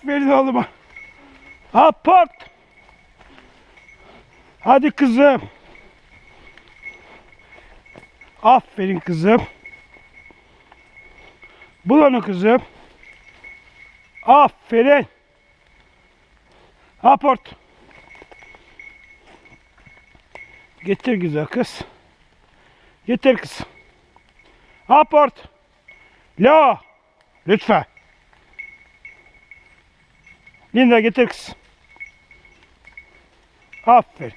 Aferin oğluma. Aport. Hadi kızım. Aferin kızım. Bul onu kızım. Aferin. Aport. Getir güzel kız. Getir kız. Aport. Lo. Lütfen. Linda getir kız. Aferin.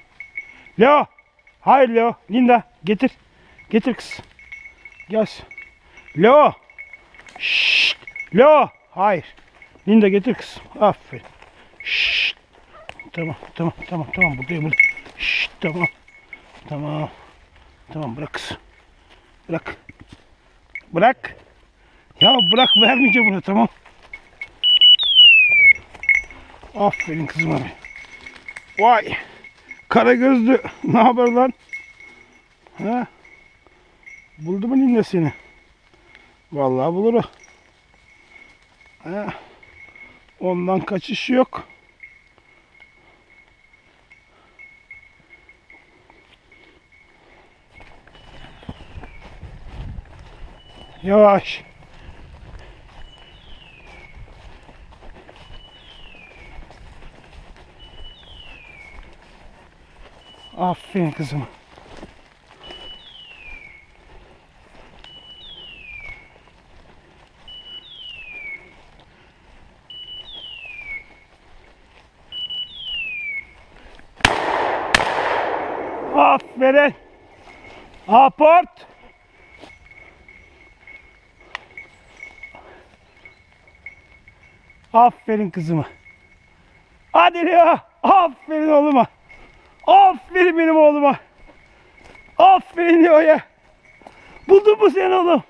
Leo. Hayır Leo. Linda getir. Getir kız. Gelsin. Leo. Şşt. Leo. Hayır. Linda getir kız. Aferin. Şşt. Tamam tamam tamam tamam buradayım burada. Şşt tamam. Tamam. Tamam bırak kız. Bırak. Bırak. Ya bırak vermeyeceğim bunu tamam. Aferin kızım abi. Vay. Kara gözlü. Ne haber lan? Ha? Buldu mu ninne seni? Vallahi bulur o. Ha? Ondan kaçış yok. Yavaş. Aferin kızım. Aferin. Aport. Aferin kızıma. Hadi ya. Aferin oğluma. Aferin benim oğluma. Aferin Leo'ya. Buldun mu sen oğlum?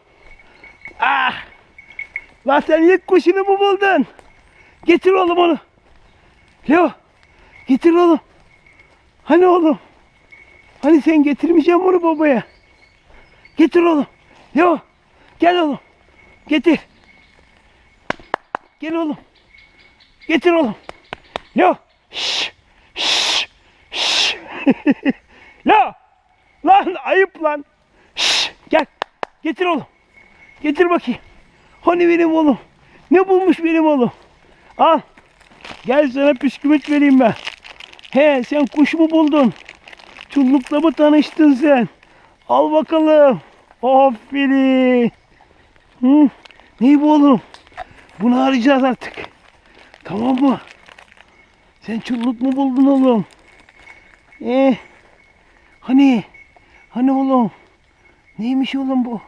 Ah. Lan sen ilk kuşunu mu buldun? Getir oğlum onu. Leo. Getir oğlum. Hani oğlum? Hani sen getirmeyeceksin onu babaya. Getir oğlum. Leo. Gel oğlum. Getir. Gel oğlum. Getir oğlum. Leo. La! Lan ayıp lan. Şşş, gel. Getir oğlum. Getir bakayım. Hani benim oğlum? Ne bulmuş benim oğlum? Al. Gel sana püskümüt vereyim ben. He sen kuş mu buldun? Çullukla mı tanıştın sen? Al bakalım. Aferin. Hı? Ne bu oğlum? Bunu arayacağız artık. Tamam mı? Sen çulluk mu buldun oğlum? Eh, hani, hani oğlum? Neymiş oğlum bu?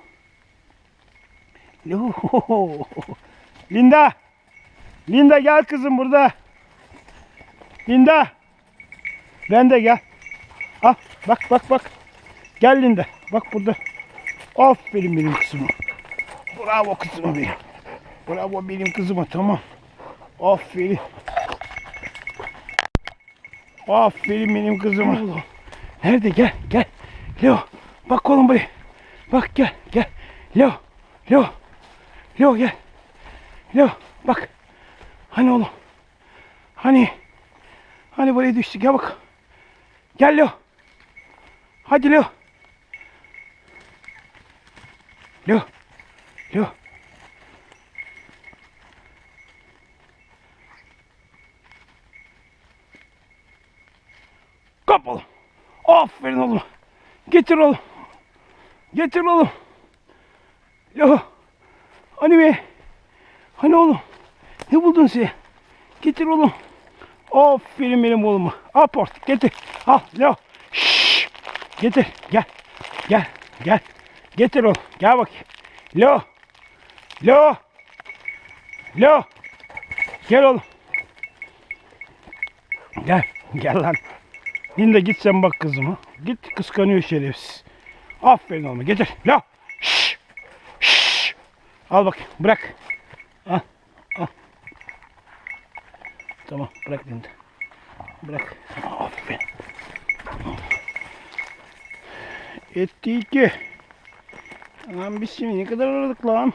Linda, Linda gel kızım burada. Linda, ben de gel. Al, bak bak bak. Gel Linda, bak burada. Aferin benim kızıma. Bravo kızıma benim. Bravo benim kızıma tamam. Aferin. Aferin benim kızıma. Nerede gel gel. Leo bak oğlum buraya. Bak gel gel. Leo Leo. Leo gel. Leo bak. Hani oğlum. Hani. Hani buraya düştük ya bak. Gel Leo. Hadi Leo. Leo. Leo. Kap oğlum. Aferin oğlum. Getir oğlum. Getir oğlum. Yo. Hani be. Hani oğlum. Ne buldun sen? Getir oğlum. Aferin benim oğluma. Aport. Getir. Al. Lo. Şşş. Getir. Gel. Gel. Gel. Getir oğlum. Gel bakayım. Lo. Lo. Lo. Gel oğlum. Gel. Gel lan. Linda git sen bak kızıma. Git kıskanıyor şerefsiz. Aferin oğlum getir. La. Şşş. Şşş. Al bak bırak. Al. Al. Tamam bırak Linda. Bırak. Aferin. Etti iki. Lan biz şimdi ne kadar aradık lan?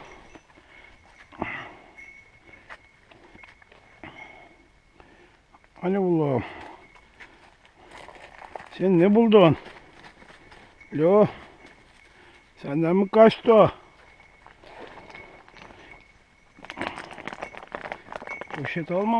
Hani oğlum? Sen ne buldun? Lo. Senden mi kaçtı o? Poşet alma.